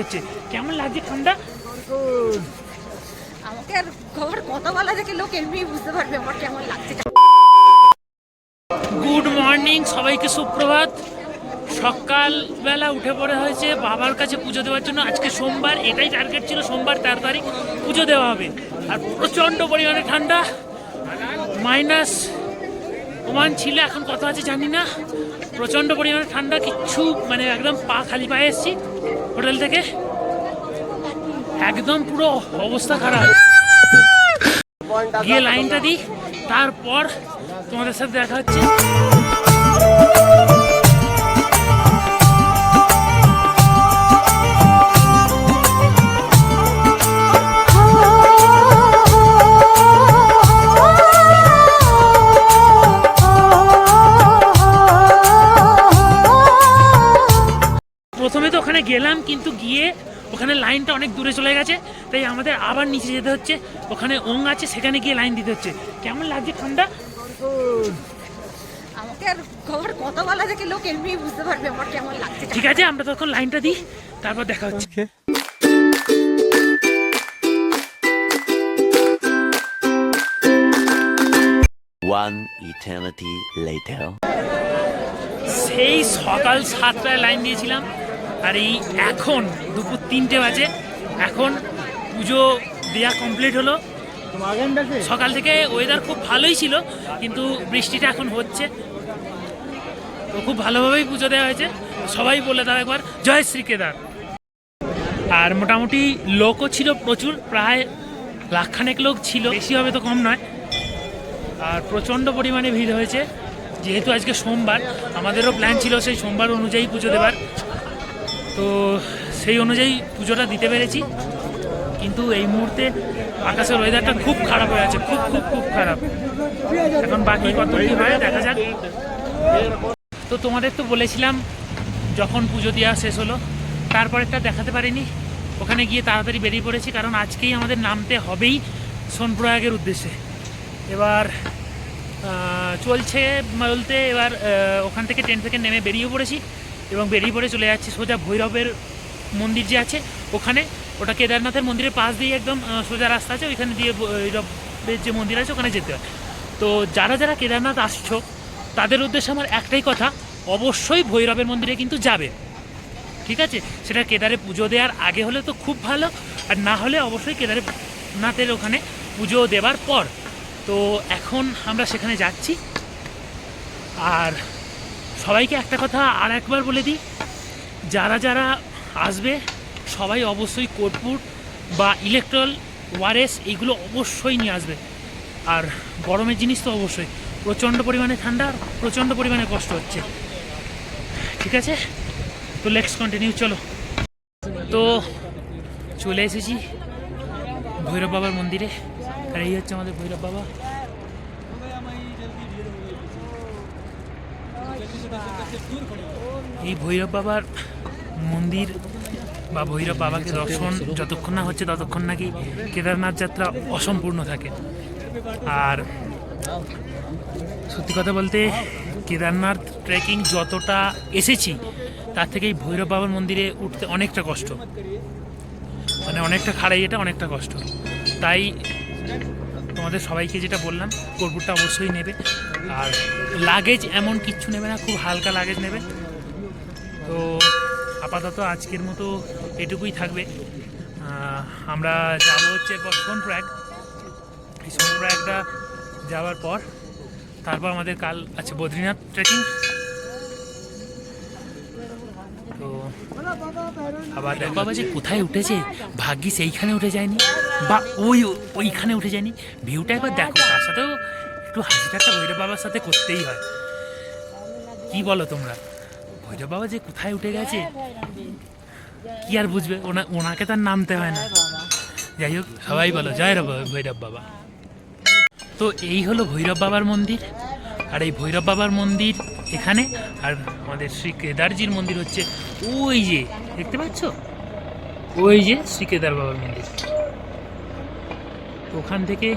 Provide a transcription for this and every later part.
হচ্ছে। কেমন লাগছে ঠান্ডা? আমাকে আর খবর কত বলা দেখে লোক এমনি বুঝতে পারবে আমার কেমন লাগছে। গুড মর্নিং সবাইকে সুপ্রভাত। সকালবেলা উঠে পড়ে হয়েছে বাবার কাছে পুজো দেওয়ার জন্য। আজকে সোমবার এটাই টার্গেট ছিল সোমবার তেরো তারিখ পুজো দেওয়া হবে। আর প্রচণ্ড পরিমাণে ঠান্ডা। মাইনাস ওমান ছিল এখন কত আছে জানি না। প্রচণ্ড পরিমাণে ঠান্ডা, কিচ্ছু মানে একদম পা খালি পায়ে এসেছি। হোটেল থেকে একদম পুরো অবস্থা খারাপ। গিয়ে লাইনটা দিই, তারপর তোমাদের সাথে দেখা হচ্ছে। ওখানে গেলাম কিন্তু গিয়ে ওখানে লাইনটা অনেক দূরে চলে গেছে তাই আমাদের আবার নিচে যেতে হচ্ছে। ওখানে ওং আছে সেখানে গিয়ে লাইন দিতে হচ্ছে। কেমন লাগছে ঠান্ডা? আমাকে আর খবর কত বলা দেখে লোক এমনি বুঝতে পারবে আমার কেমন লাগছে। ঠিক আছে আমরা তখন লাইনটা দিই তারপর দেখা হচ্ছে। One eternity later. সেই সকাল সাতটায় লাইন দিয়েছিলাম। আর এই এখন দুপুর তিনটে বাজে। এখন পুজো দেওয়া কমপ্লিট হলো। সকাল থেকে ওয়েদার খুব ভালোই ছিল, কিন্তু বৃষ্টিটা এখন হচ্ছে। তো খুব ভালোভাবেই পুজো দেওয়া হয়েছে। সবাই বলে দাও একবার, জয় শ্রী কেদার। আর মোটামুটি লোকও ছিল প্রচুর, প্রায় লাখখানেক লোক ছিল। বেশি হবে তো কম নয়। আর প্রচণ্ড পরিমাণে ভিড় হয়েছে। যেহেতু আজকে সোমবার, আমাদেরও প্ল্যান ছিল সেই সোমবার অনুযায়ী পুজো দেবার। তো সেই অনুযায়ী পুজোটা দিতে পেরেছি। কিন্তু এই মুহূর্তে আকাশের ওয়েদারটা খুব খারাপ হয়ে আছে, খুব খুব খুব খারাপ। এখন বাকি কত কি হয় দেখা যাক। তো তোমাদের তো বলেছিলাম, যখন পুজো দেওয়া শেষ হলো, তারপরেরটা দেখাতে পারিনি। ওখানে গিয়ে তাড়াতাড়ি বেরিয়ে পড়েছি, কারণ আজকেই আমাদের নামতে হবেই সোনপ্রয়াগের উদ্দেশ্যে। এবার চলছে বলতে এবার ওখান থেকে ট্রেন থেকে নেমে বেরিয়ে পড়েছি। এবং বেরিয়ে পড়ে চলে যাচ্ছি সোজা ভৈরবের মন্দির যে আছে, ওখানে। ওটা কেদারনাথের মন্দিরের পাশ দিয়ে একদম সোজা রাস্তা আছে, ওইখানে দিয়ে ভৈরবের যে মন্দির আছে, ওখানে যেতে হয়। তো যারা যারা কেদারনাথ আসছো, তাদের উদ্দেশ্যে আমার একটাই কথা, অবশ্যই ভৈরবের মন্দিরে কিন্তু যাবে। ঠিক আছে? সেটা কেদারে পুজো দেওয়ার আগে হলে তো খুব ভালো, আর না হলে অবশ্যই কেদারে নাথের ওখানে পুজো দেবার পর। তো এখন আমরা সেখানে যাচ্ছি। আর সবাইকে একটা কথা আর একবার বলে দিই। যারা যারা আসবে, সবাই অবশ্যই কোটপুর বা ইলেকট্রল ওয়ারেস এইগুলো অবশ্যই নিয়ে আসবে। আর গরমের জিনিস তো অবশ্যই। প্রচণ্ড পরিমাণে ঠান্ডা প্রচণ্ড পরিমাণে কষ্ট হচ্ছে। ঠিক আছে? তো লেটস কন্টিনিউ চলো। তো চলে এসেছি ভৈরব বাবার মন্দিরে। আর এই হচ্ছে আমাদের ভৈরব বাবা। এই ভৈরব বাবার মন্দির বা ভৈরব বাবাকে দর্শন যতক্ষণ না হচ্ছে ততক্ষণ নাকি কেদারনাথ যাত্রা অসম্পূর্ণ থাকে। আর সত্যি কথা বলতে কেদারনাথ ট্রেকিং যতটা এসেছি, তার থেকে এই ভৈরব বাবার মন্দিরে উঠতে অনেকটা কষ্ট। মানে অনেকটা খাড়াই এটা, অনেকটা কষ্ট। তাই তোমাদের সবাইকে যেটা বললাম, কর্পূরটা অবশ্যই নেবে। আর লাগেজ এমন কিচ্ছু নেবে না, খুব হালকা লাগেজ নেবে। তো আপাতত আজকের মতো এটুকুই থাকবে। আমরা যাব হচ্ছে এরপর সোনপ্রয়াগ এই সোনপ্রয়াগটা যাওয়ার পর, তারপর আমাদের কাল আছে বদ্রীনাথ ট্রেকিং তো আবার বাবা যে কোথায় উঠেছে ভাগ্যিস এইখানে উঠে যায়নি, বা ওই ওইখানে উঠে যায়নি। ভিউটা একবার দেখো, তার সাথেও একটু হাসি ঠাট্টা ভৈরব বাবার সাথে করতেই হয়। কি বলো তোমরা? ভৈরব বাবা যে কোথায় উঠে গেছে? কি আর বুঝবে? ওনা ওনাকে তার নামতে হয় না। যাই হোক, সবাই বলো, জয় রব ভৈরব বাবা। তো এই হলো ভৈরব বাবার মন্দির। আর এই ভৈরব বাবার মন্দির এখানে, আর আমাদের শ্রী কেদারজির মন্দির হচ্ছে ওই যে, দেখতে পাচ্ছ? ওই যে শ্রী কেদার বাবার মন্দির। ওখান থেকে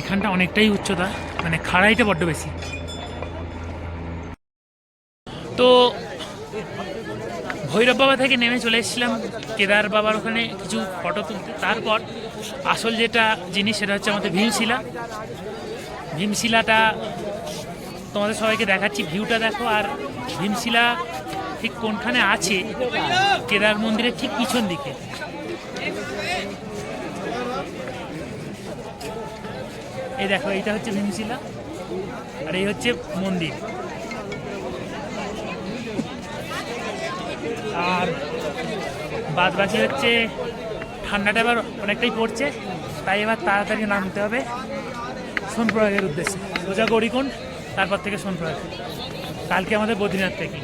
এখানটা অনেকটাই উচ্চতা মানে খাড়াইটা বড্ড বেশি। তো ভৈরব বাবা থেকে নেমে চলে এসেছিলাম, কেদার বাবার ওখানে কিছু ফটো তুলতে। তারপর আসল যেটা জিনিস সেটা হচ্ছে আমাদের ভীমশিলা। ভীমশিলাটা তোমাদের সবাইকে দেখাচ্ছি ভিউটা দেখো, আর ভীমশিলা ঠিক কোনখানে আছে, কেদার মন্দিরের ঠিক পিছন দিকে। এই দেখো, এইটা হচ্ছে ভীমশিলা আর এই হচ্ছে মন্দির। আর বাদ বাকি হচ্ছে, ঠান্ডাটা এবার অনেকটাই পড়ছে, তাই এবার তাড়াতাড়ি নামতে হবে সোনপ্রয়াগের উদ্দেশ্যে। সোজা গৌরীকুণ্ড, তারপর থেকে সোনপ্রয়াগ। কালকে আমাদের বদ্রীনাথ থেকে